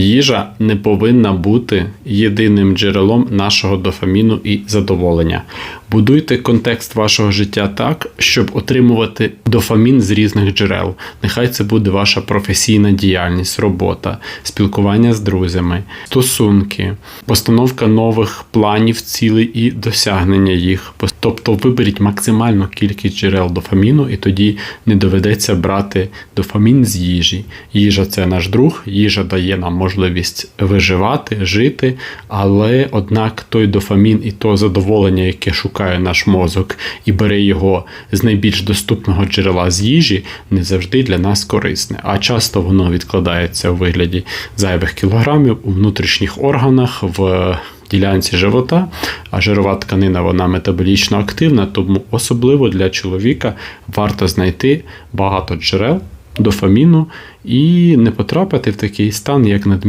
Їжа не повинна бути єдиним джерелом нашого дофаміну і задоволення. Будуйте контекст вашого життя так, щоб отримувати дофамін з різних джерел. Нехай це буде ваша професійна діяльність, робота, спілкування з друзями, стосунки, постановка нових планів, цілей і досягнення їх. Тобто виберіть максимальну кількість джерел дофаміну, і тоді не доведеться брати дофамін з їжі. Їжа це наш друг, їжа дає нам можливість виживати, жити, але однак той дофамін і то задоволення, яке шукає наш мозок, і бере його з найбільш доступного джерела з їжі, не завжди для нас корисне. А часто воно відкладається у вигляді зайвих кілограмів у внутрішніх органах. в Ділянці живота, а жирова тканина вона метаболічно активна, тому особливо для чоловіка варто знайти багато джерел дофаміну і не потрапити в такий стан, як надмірна